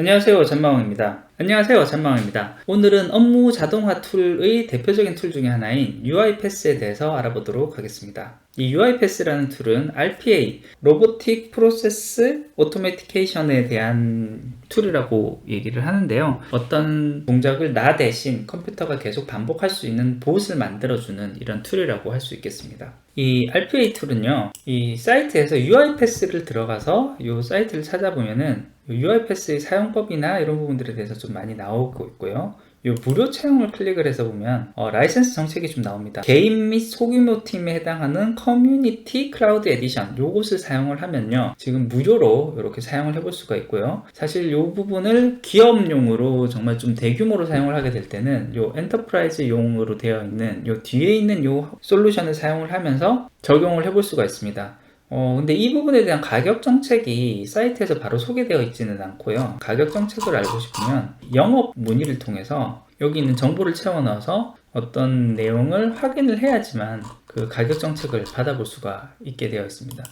안녕하세요 전망원입니다. 안녕하세요 전망원입니다. 오늘은 업무 자동화 툴의 대표적인 툴 중에 하나인 UiPath에 대해서 알아보도록 하겠습니다. 이 UiPath라는 툴은 RPA 로보틱 프로세스 오토메티케이션에 대한 툴이라고 얘기를 하는데요. 어떤 동작을 나 대신 컴퓨터가 계속 반복할 수 있는 봇을 만들어주는 이런 툴이라고 할 수 있겠습니다. 이 RPA 툴은요 이 사이트에서 UiPath를 들어가서 이 사이트를 찾아보면은 UiPath의 사용법이나 이런 부분들에 대해서 좀 많이 나오고 있고요. 이 무료 채용을 클릭을 해서 보면 어, 라이센스 정책이 좀 나옵니다. 개인 및 소규모 팀에 해당하는 커뮤니티 클라우드 에디션 요것을 사용을 하면요. 지금 무료로 이렇게 사용을 해볼 수가 있고요. 사실 이 부분을 기업용으로 정말 좀 대규모로 사용을 하게 될 때는 요 엔터프라이즈용으로 되어 있는 요 뒤에 있는 요 솔루션을 사용을 하면서 적용을 해볼 수가 있습니다. 어, 근데 이 부분에 대한 가격 정책이 사이트에서 바로 소개되어 있지는 않고요. 가격 정책을 알고 싶으면 영업 문의를 통해서 여기 있는 정보를 채워 넣어서 어떤 내용을 확인을 해야지만 그 가격 정책을 받아볼 수가 있게 되어 있습니다.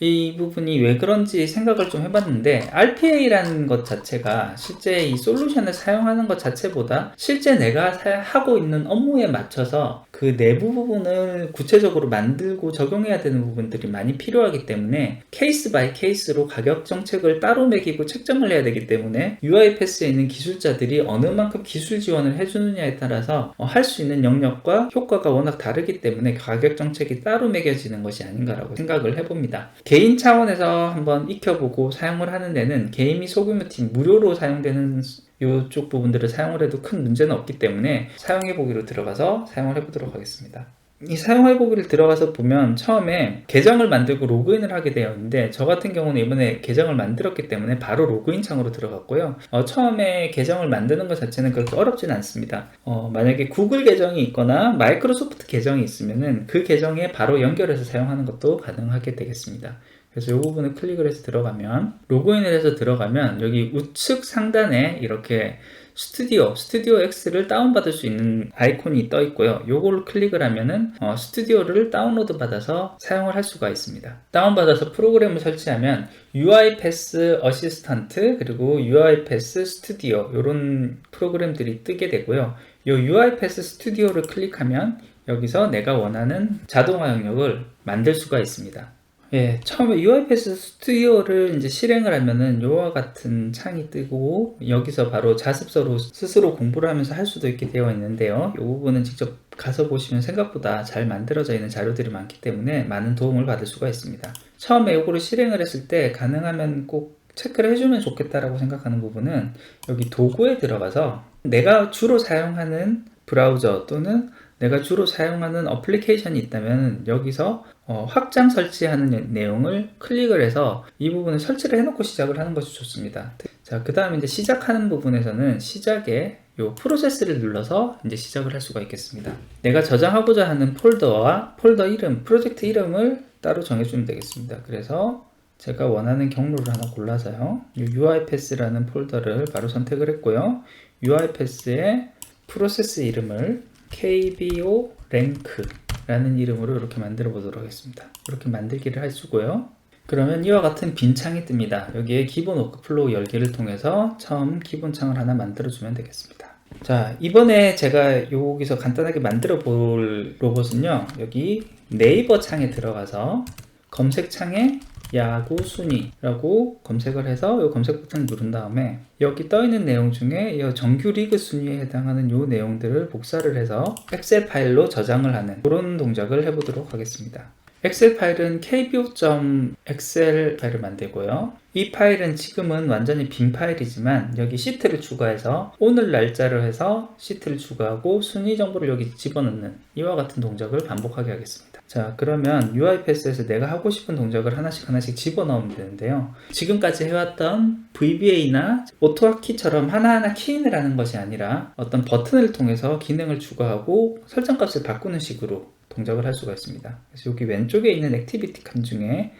이 부분이 왜 그런지 생각을 좀 해봤는데 RPA라는 것 자체가 실제 이 솔루션을 사용하는 것 자체보다 실제 내가 하고 있는 업무에 맞춰서 그 내부 부분을 구체적으로 만들고 적용해야 되는 부분들이 많이 필요하기 때문에 케이스 바이 케이스로 가격 정책을 따로 매기고 책정을 해야 되기 때문에 UiPath에 있는 기술자들이 어느 만큼 기술 지원을 해주느냐에 따라서 할 수 있는 영역과 효과가 워낙 다르기 때문에 가격 정책이 따로 매겨지는 것이 아닌가라고 생각을 해봅니다. 개인 차원에서 한번 익혀보고 사용을 하는 데는 개인 및 소규모 팀 무료로 사용되는 이쪽 부분들을 사용을 해도 큰 문제는 없기 때문에 사용해보기로 들어가서 사용을 해보도록 하겠습니다. 이 사용해보기를 들어가서 보면 처음에 계정을 만들고 로그인을 하게 되어 있는데 저 같은 경우는 이번에 계정을 만들었기 때문에 바로 로그인 창으로 들어갔고요. 어, 처음에 계정을 만드는 것 자체는 그렇게 어렵진 않습니다. 어, 만약에 구글 계정이 있거나 마이크로소프트 계정이 있으면은 그 계정에 바로 연결해서 사용하는 것도 가능하게 되겠습니다. 그래서 이 부분을 클릭을 해서 들어가면 로그인을 해서 들어가면 여기 우측 상단에 이렇게 스튜디오, 스튜디오 X를 다운받을 수 있는 아이콘이 떠 있고요. 요걸 클릭을 하면은 어, 스튜디오를 다운로드 받아서 사용을 할 수가 있습니다. 다운받아서 프로그램을 설치하면 UiPath 어시스턴트 그리고 UiPath 스튜디오 이런 프로그램들이 뜨게 되고요. 요 UiPath 스튜디오를 클릭하면 여기서 내가 원하는 자동화 영역을 만들 수가 있습니다. 예, 처음에 UiPath 스튜디오를 이제 실행을 하면은 이와 같은 창이 뜨고 여기서 바로 자습서로 스스로 공부를 하면서 할 수도 있게 되어 있는데요. 이 부분은 직접 가서 보시면 생각보다 잘 만들어져 있는 자료들이 많기 때문에 많은 도움을 받을 수가 있습니다. 처음에 이거를 실행을 했을 때 가능하면 꼭 체크를 해주면 좋겠다라고 생각하는 부분은 여기 도구에 들어가서 내가 주로 사용하는 브라우저 또는 내가 주로 사용하는 어플리케이션이 있다면 여기서 어, 확장 설치하는 내용을 클릭을 해서 이 부분을 설치를 해놓고 시작을 하는 것이 좋습니다. 자, 그 다음에 이제 시작하는 부분에서는 시작에 요 프로세스를 눌러서 이제 시작을 할 수가 있겠습니다. 내가 저장하고자 하는 폴더와 폴더 이름, 프로젝트 이름을 따로 정해주면 되겠습니다. 그래서 제가 원하는 경로를 하나 골라서요. UiPath라는 폴더를 바로 선택을 했고요. UiPath의 프로세스 이름을 KBO 랭크 라는 이름으로 이렇게 만들어 보도록 하겠습니다. 이렇게 만들기를 하시고요. 그러면 이와 같은 빈 창이 뜹니다. 여기에 기본 워크플로우 열기를 통해서 처음 기본 창을 하나 만들어 주면 되겠습니다. 자, 이번에 제가 여기서 간단하게 만들어 볼 로봇은요, 여기 네이버 창에 들어가서 검색 창에 야구 순위라고 검색을 해서 이 검색 버튼 누른 다음에 여기 떠 있는 내용 중에 이 정규 리그 순위에 해당하는 이 내용들을 복사를 해서 엑셀 파일로 저장을 하는 그런 동작을 해보도록 하겠습니다. 엑셀 파일은 kbo.xl 파일을 만들고요. 이 파일은 지금은 완전히 빈 파일이지만 여기 시트를 추가해서 오늘 날짜를 해서 시트를 추가하고 순위 정보를 여기 집어넣는 이와 같은 동작을 반복하게 하겠습니다. 자 그러면 UiPath에서 내가 하고 싶은 동작을 하나씩 하나씩 집어넣으면 되는데요. 지금까지 해왔던 VBA나 오토키처럼 하나하나 키인을 하는 것이 아니라 어떤 버튼을 통해서 기능을 추가하고 설정값을 바꾸는 식으로 동작을 할 수가 있습니다. 그래서 여기 왼쪽에 있는 액티비티 칸 중에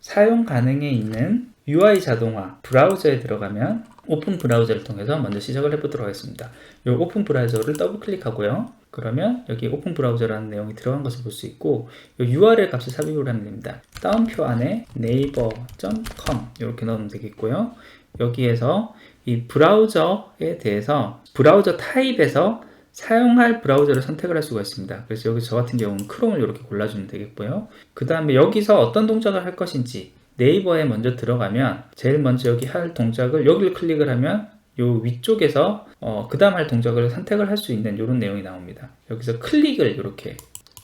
사용 가능에 있는 UI 자동화 브라우저에 들어가면 오픈 브라우저를 통해서 먼저 시작을 해보도록 하겠습니다. 이 오픈 브라우저를 더블 클릭하고요. 그러면 여기 오픈 브라우저라는 내용이 들어간 것을 볼 수 있고 이 URL 값을 삽입을 하면 됩니다. 다운표 안에 naver.com 이렇게 넣으면 되겠고요. 여기에서 이 브라우저에 대해서 브라우저 타입에서 사용할 브라우저를 선택을 할 수가 있습니다. 그래서 여기 저 같은 경우는 크롬을 이렇게 골라주면 되겠고요. 그 다음에 여기서 어떤 동작을 할 것인지 네이버에 먼저 들어가면 제일 먼저 여기 할 동작을 여기를 클릭을 하면 요 위쪽에서 어, 그 다음 할 동작을 선택을 할 수 있는 이런 내용이 나옵니다. 여기서 클릭을 이렇게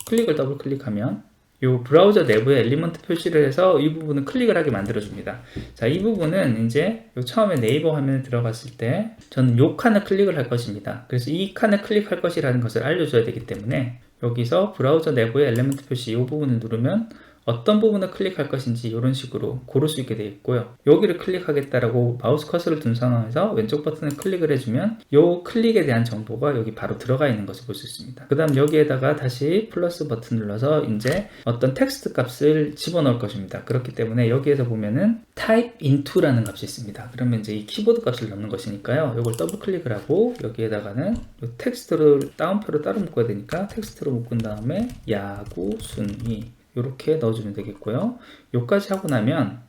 클릭을 더블 클릭하면 이 브라우저 내부에 엘리먼트 표시를 해서 이 부분을 클릭을 하게 만들어 줍니다. 자, 이 부분은 이제 요 처음에 네이버 화면에 들어갔을 때 저는 요 칸을 클릭을 할 것입니다. 그래서 이 칸을 클릭할 것이라는 것을 알려줘야 되기 때문에 여기서 브라우저 내부의 엘리먼트 표시 이 부분을 누르면 어떤 부분을 클릭할 것인지 이런 식으로 고를 수 있게 되어 있고요. 여기를 클릭하겠다라고 마우스 커서를 둔 상황에서 왼쪽 버튼을 클릭을 해주면 이 클릭에 대한 정보가 여기 바로 들어가 있는 것을 볼 수 있습니다. 그 다음 여기에다가 다시 플러스 버튼 눌러서 이제 어떤 텍스트 값을 집어넣을 것입니다. 그렇기 때문에 여기에서 보면은 type into라는 값이 있습니다. 그러면 이제 이 키보드 값을 넣는 것이니까요. 이걸 더블 클릭을 하고 여기에다가는 이 텍스트를 다운표로 따로 묶어야 되니까 텍스트로 묶은 다음에 야구 순위 이렇게 넣어주면 되겠고요. 요까지 하고 나면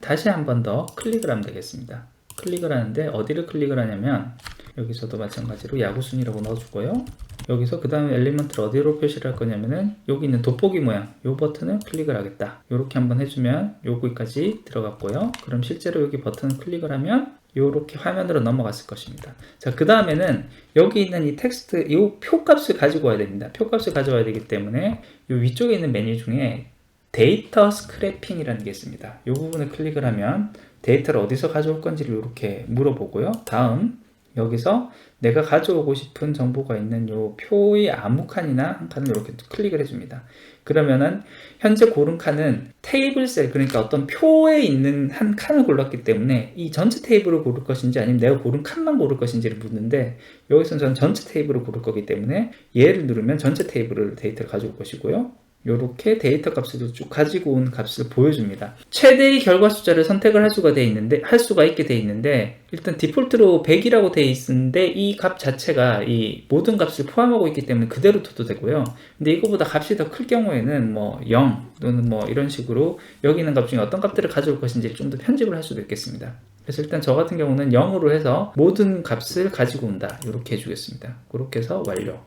다시 한 번 더 클릭을 하면 되겠습니다. 클릭을 하는데 어디를 클릭을 하냐면 여기서도 마찬가지로 야구 순위라고 넣어주고요. 여기서 그 다음에 엘리먼트를 어디로 표시를 할 거냐면은 여기 있는 돋보기 모양 이 버튼을 클릭을 하겠다. 이렇게 한번 해주면 여기까지 들어갔고요. 그럼 실제로 여기 버튼을 클릭을 하면 이렇게 화면으로 넘어갔을 것입니다. 자, 그 다음에는 여기 있는 이 텍스트, 이 표값을 가지고 와야 됩니다. 표값을 가져와야 되기 때문에 이 위쪽에 있는 메뉴 중에 데이터 스크래핑이라는 게 있습니다. 이 부분을 클릭을 하면 데이터를 어디서 가져올 건지를 이렇게 물어보고요. 다음 여기서 내가 가져오고 싶은 정보가 있는 요 표의 아무 칸이나 한 칸을 이렇게 클릭을 해줍니다. 그러면은 현재 고른 칸은 테이블 셀 그러니까 어떤 표에 있는 한 칸을 골랐기 때문에 이 전체 테이블을 고를 것인지 아니면 내가 고른 칸만 고를 것인지를 묻는데 여기서는 저는 전체 테이블을 고를 거기 때문에 얘를 누르면 전체 테이블을 데이터를 가져올 것이고요. 이렇게 데이터 값을 쭉 가지고 온 값을 보여줍니다. 최대의 결과 숫자를 선택을 할 수가 돼 있는데 할 수가 있게 돼 있는데 일단 디폴트로 100이라고 돼 있는데 이 값 자체가 이 모든 값을 포함하고 있기 때문에 그대로 둬도 되고요. 근데 이거보다 값이 더 클 경우에는 뭐 0 또는 뭐 이런 식으로 여기 있는 값 중에 어떤 값들을 가져올 것인지 좀 더 편집을 할 수도 있겠습니다. 그래서 일단 저 같은 경우는 0으로 해서 모든 값을 가지고 온다. 이렇게 해주겠습니다. 그렇게 해서 완료.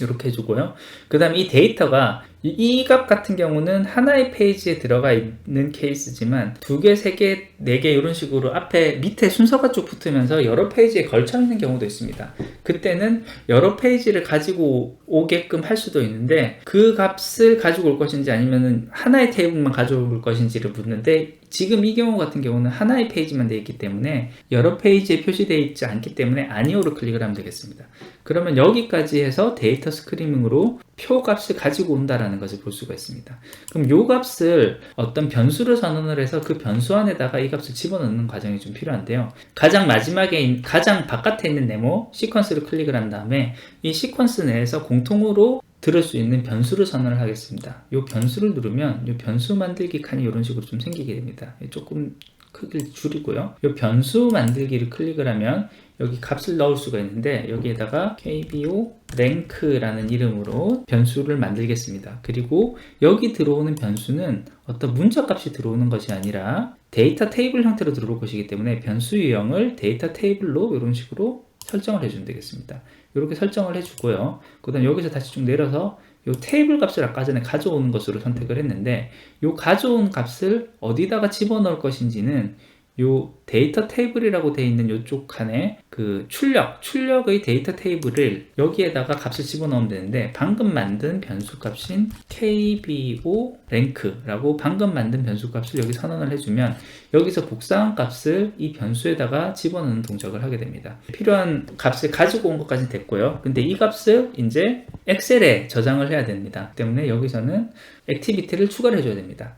이렇게 해주고요. 그 다음에 이 데이터가 이 값 같은 경우는 하나의 페이지에 들어가 있는 케이스지만 두 개, 세 개, 네 개 이런 식으로 앞에 밑에 순서가 쭉 붙으면서 여러 페이지에 걸쳐 있는 경우도 있습니다. 그때는 여러 페이지를 가지고 오게끔 할 수도 있는데 그 값을 가지고 올 것인지 아니면 하나의 테이블만 가져올 것인지를 묻는데 지금 이 경우 같은 경우는 하나의 페이지만 되어 있기 때문에 여러 페이지에 표시되어 있지 않기 때문에 아니오를 클릭을 하면 되겠습니다. 그러면 여기까지 해서 데이터 스크리밍으로 표 값을 가지고 온다라는 것을 볼 수가 있습니다. 그럼 요 값을 어떤 변수를 선언을 해서 그 변수 안에다가 이 값을 집어넣는 과정이 좀 필요한데요. 가장 마지막에 가장 바깥에 있는 네모 시퀀스를 클릭을 한 다음에 이 시퀀스 내에서 공통으로 들을 수 있는 변수를 선언을 하겠습니다. 이 변수를 누르면 이 변수 만들기 칸이 이런 식으로 좀 생기게 됩니다. 조금 크기를 줄이고요. 이 변수 만들기를 클릭을 하면 여기 값을 넣을 수가 있는데 여기에다가 kbo rank라는 이름으로 변수를 만들겠습니다. 그리고 여기 들어오는 변수는 어떤 문자 값이 들어오는 것이 아니라 데이터 테이블 형태로 들어올 것이기 때문에 변수 유형을 데이터 테이블로 이런 식으로 설정을 해주면 되겠습니다. 이렇게 설정을 해주고요. 그 다음 여기서 다시 좀 내려서 이 테이블 값을 아까 전에 가져오는 것으로 선택을 했는데 이 가져온 값을 어디다가 집어넣을 것인지는 요 데이터 테이블이라고 되어 있는 이쪽 칸에 그 출력, 출력의 데이터 테이블을 여기에다가 값을 집어넣으면 되는데 방금 만든 변수 값인 kbo 랭크라고 방금 만든 변수 값을 여기 선언을 해주면 여기서 복사한 값을 이 변수에다가 집어넣는 동작을 하게 됩니다. 필요한 값을 가지고 온 것까지 됐고요. 근데 이 값을 이제 엑셀에 저장을 해야 됩니다. 때문에 여기서는 액티비티를 추가를 해줘야 됩니다.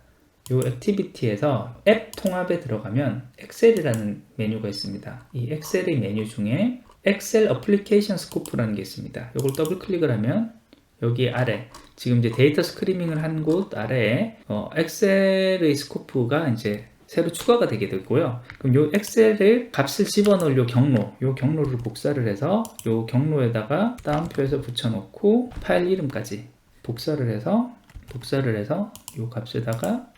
이 액티비티에서 앱 통합에 들어가면 엑셀이라는 메뉴가 있습니다. 이 엑셀의 메뉴 중에 엑셀 어플리케이션 스코프라는 게 있습니다. 이걸 더블 클릭을 하면 여기 아래 지금 이제 데이터 스크리밍을 한 곳 아래에 어, 엑셀의 스코프가 이제 새로 추가가 되게 됐고요. 그럼 요 엑셀을 값을 집어넣을 요 경로, 요 경로를 복사를 해서 요 경로에다가 다운표에서 붙여놓고 파일 이름까지 복사를 해서 복사를 해서 요 값에다가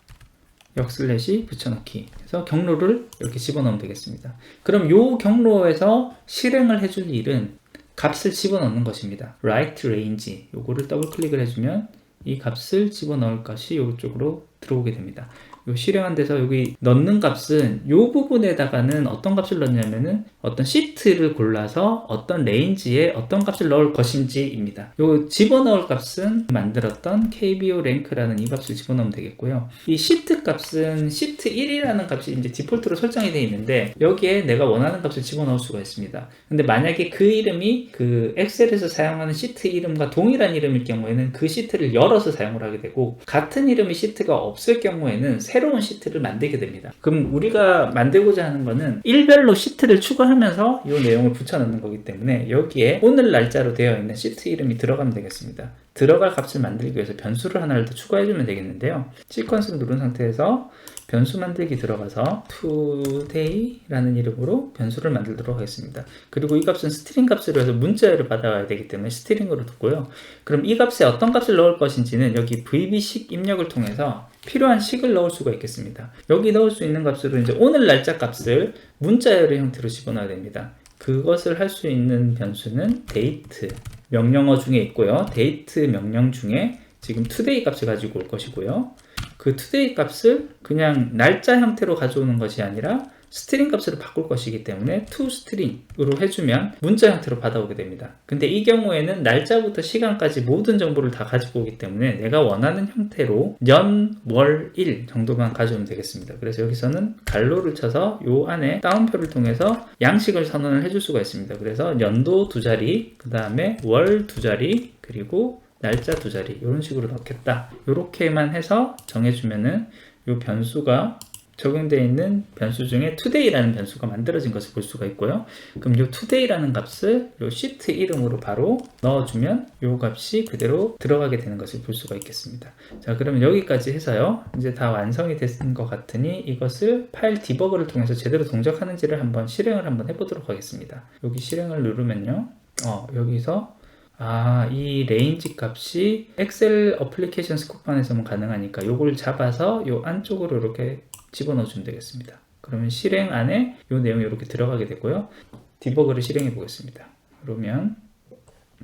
역슬래시 붙여넣기 해서 경로를 이렇게 집어넣으면 되겠습니다. 그럼 요 경로에서 실행을 해줄 일은 값을 집어넣는 것입니다. right range 요거를 더블 클릭을 해주면 이 값을 집어넣을 것이 이쪽으로 들어오게 됩니다. 요 실행한 데서 여기 넣는 값은 요 부분에다가는 어떤 값을 넣냐면은 어떤 시트를 골라서 어떤 레인지에 어떤 값을 넣을 것인지입니다. 요 집어넣을 값은 만들었던 KBO 랭크라는 이 값을 집어넣으면 되겠고요. 이 시트 값은 시트 1이라는 값이 이제 디폴트로 설정이 되어 있는데 여기에 내가 원하는 값을 집어넣을 수가 있습니다. 근데 만약에 그 이름이 그 엑셀에서 사용하는 시트 이름과 동일한 이름일 경우에는 그 시트를 열어서 사용을 하게 되고 같은 이름의 시트가 없을 경우에는 새 로운 시트를 만들게 됩니다. 그럼 우리가 만들고자 하는 거는 일별로 시트를 추가하면서 이 내용을 붙여넣는 거기 때문에 여기에 오늘 날짜로 되어 있는 시트 이름이 들어가면 되겠습니다. 들어갈 값을 만들기 위해서 변수를 하나를 더 추가해주면 되겠는데요. 시퀀스를 누른 상태에서 변수 만들기 들어가서 today라는 이름으로 변수를 만들도록 하겠습니다. 그리고 이 값은 스트링 값으로 해서 문자열을 받아와야 되기 때문에 스트링으로 두고요. 그럼 이 값에 어떤 값을 넣을 것인지는 여기 vb식 입력을 통해서 필요한 식을 넣을 수가 있겠습니다. 여기 넣을 수 있는 값으로 이제 오늘 날짜 값을 문자열의 형태로 집어넣어야 됩니다. 그것을 할 수 있는 변수는 date 명령어 중에 있고요. date 명령 중에 지금 today 값을 가지고 올 것이고요. 그 today 값을 그냥 날짜 형태로 가져오는 것이 아니라 스트링 값으로 바꿀 것이기 때문에 toString으로 해주면 문자 형태로 받아오게 됩니다. 근데 이 경우에는 날짜부터 시간까지 모든 정보를 다 가지고 오기 때문에 내가 원하는 형태로 년, 월, 일 정도만 가져오면 되겠습니다. 그래서 여기서는 갈로를 쳐서 요 안에 다운표를 통해서 양식을 선언을 해줄 수가 있습니다. 그래서 연도 두 자리, 그 다음에 월 두 자리, 그리고 날짜 두 자리 이런 식으로 넣겠다. 이렇게만 해서 정해주면은 이 변수가 적용되어 있는 변수 중에 today라는 변수가 만들어진 것을 볼 수가 있고요. 그럼 이 today라는 값을 이 시트 이름으로 바로 넣어주면 이 값이 그대로 들어가게 되는 것을 볼 수가 있겠습니다. 자, 그러면 여기까지 해서요. 이제 다 완성이 됐는 것 같으니 이것을 파일 디버거를 통해서 제대로 동작하는지를 한번 실행을 한번 해보도록 하겠습니다. 여기 실행을 누르면요. 어, 여기서 아, 이 레인지 값이 엑셀 어플리케이션 스코판에서만 가능하니까 이걸 잡아서 이 안쪽으로 이렇게 집어넣어 주면 되겠습니다. 그러면 실행 안에 이 내용이 이렇게 들어가게 되고요. 디버그를 실행해 보겠습니다. 그러면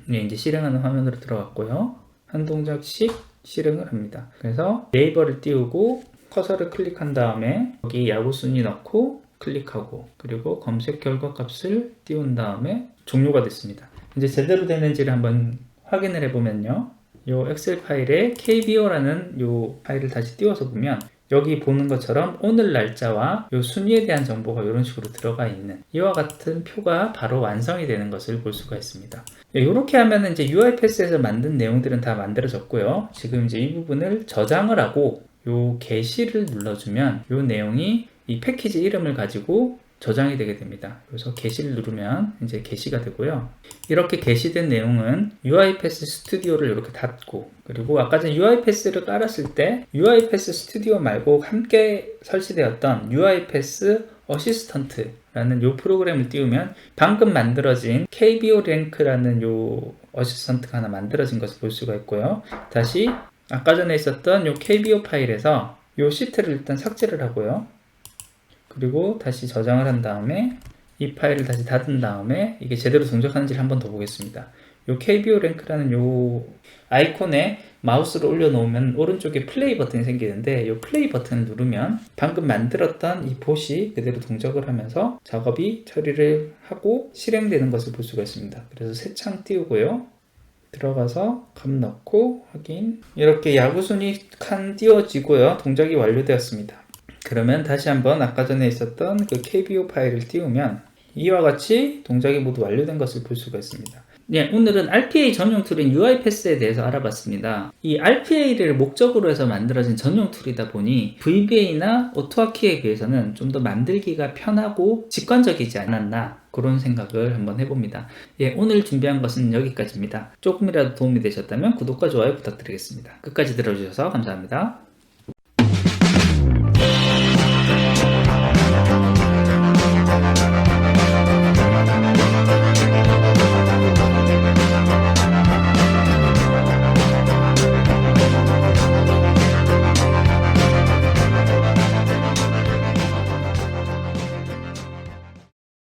네, 이제 실행하는 화면으로 들어갔고요. 한 동작씩 실행을 합니다. 그래서 네이버를 띄우고 커서를 클릭한 다음에 여기 야구 순위 넣고 클릭하고 그리고 검색 결과 값을 띄운 다음에 종료가 됐습니다. 이제 제대로 되는지를 한번 확인을 해보면요. 요 엑셀 파일에 kbo라는 요 파일을 다시 띄워서 보면 여기 보는 것처럼 오늘 날짜와 요 순위에 대한 정보가 이런 식으로 들어가 있는 이와 같은 표가 바로 완성이 되는 것을 볼 수가 있습니다. 이렇게 하면 이제 UiPath에서 만든 내용들은 다 만들어졌고요. 지금 이제 이 부분을 저장을 하고 요 게시를 눌러주면 요 내용이 이 패키지 이름을 가지고 저장이 되게 됩니다. 그래서 게시를 누르면 이제 게시가 되고요. 이렇게 게시된 내용은 UiPath 스튜디오를 이렇게 닫고 그리고 아까 전 UiPath를 깔았을 때 UiPath 스튜디오 말고 함께 설치되었던 UiPath 어시스턴트라는 요 프로그램을 띄우면 방금 만들어진 KBO 랭크라는 요 어시스턴트가 하나 만들어진 것을 볼 수가 있고요. 다시 아까 전에 있었던 요 KBO 파일에서 요 시트를 일단 삭제를 하고요. 그리고 다시 저장을 한 다음에 이 파일을 다시 닫은 다음에 이게 제대로 동작하는지를 한번 더 보겠습니다. 요 KBO 랭크라는 요 아이콘에 마우스를 올려놓으면 오른쪽에 플레이 버튼이 생기는데 이 플레이 버튼을 누르면 방금 만들었던 이 봇이 그대로 동작을 하면서 작업이 처리를 하고 실행되는 것을 볼 수가 있습니다. 그래서 새 창 띄우고요. 들어가서 값 넣고 확인 이렇게 야구순위 칸 띄워지고요. 동작이 완료되었습니다. 그러면 다시 한번 아까 전에 있었던 그 KBO 파일을 띄우면 이와 같이 동작이 모두 완료된 것을 볼 수가 있습니다. 네, 오늘은 RPA 전용 툴인 UiPath에 대해서 알아봤습니다. 이 RPA를 목적으로 해서 만들어진 전용 툴이다 보니 VBA나 오토아키에 비해서는 좀 더 만들기가 편하고 직관적이지 않았나 그런 생각을 한번 해봅니다. 예, 오늘 준비한 것은 여기까지입니다. 조금이라도 도움이 되셨다면 구독과 좋아요 부탁드리겠습니다. 끝까지 들어주셔서 감사합니다.